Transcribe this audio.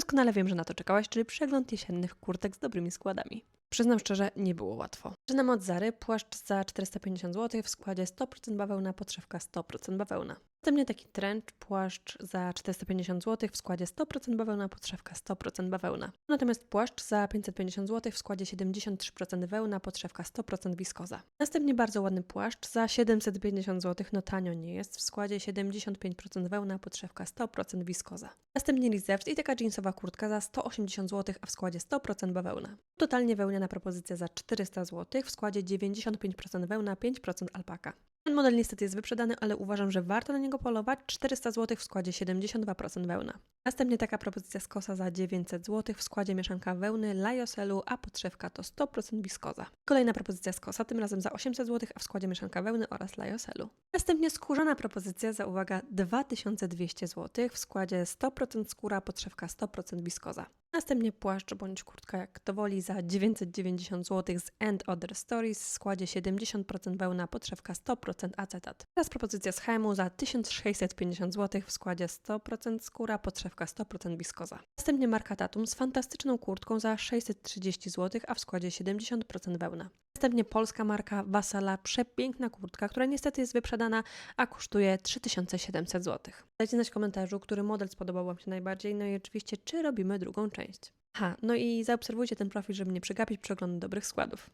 Doskonale wiem, że na to czekałaś, czyli przegląd jesiennych kurtek z dobrymi składami. Przyznam szczerze, nie było łatwo. Zaczynam od Zary, płaszcz za 450 zł w składzie 100% bawełna, podszewka 100% bawełna. Następnie taki trench, płaszcz za 450 zł w składzie 100% bawełna, podszewka 100% bawełna. Natomiast płaszcz za 550 zł w składzie 73% wełna, podszewka 100% wiskoza. Następnie bardzo ładny płaszcz za 750 zł, no tanio nie jest, w składzie 75% wełna, podszewka 100% wiskoza. Następnie Reserved i taka jeansowa kurtka za 180 zł, a w składzie 100% bawełna. Totalnie wełniana propozycja za 400 zł, w składzie 95% wełna, 5% alpaka. Ten model niestety jest wyprzedany, ale uważam, że warto na niego polować. 400 zł w składzie 72% wełna. Następnie taka propozycja z kosa za 900 zł w składzie mieszanka wełny, lajoselu, a podszewka to 100% wiskoza. Kolejna propozycja z kosa, tym razem za 800 zł, a w składzie mieszanka wełny oraz lajoselu. Następnie skórzana propozycja za uwaga 2200 zł w składzie 100% skóra, podszewka 100% wiskoza. Następnie płaszcz bądź kurtka jak kto woli za 990 zł z End Other Stories w składzie 70% wełna, podszewka 100% acetat. Teraz propozycja z Hemu za 1650 zł w składzie 100% skóra, podszewka 100% wiskoza. Następnie marka Tatum z fantastyczną kurtką za 630 zł, a w składzie 70% wełna. Następnie polska marka Wasala, przepiękna kurtka, która niestety jest wyprzedana, a kosztuje 3700 zł. Dajcie znać w komentarzu, który model spodobał Wam się najbardziej, no i oczywiście, czy robimy drugą część. Ha, no i zaobserwujcie ten profil, żeby nie przegapić przeglądu dobrych składów.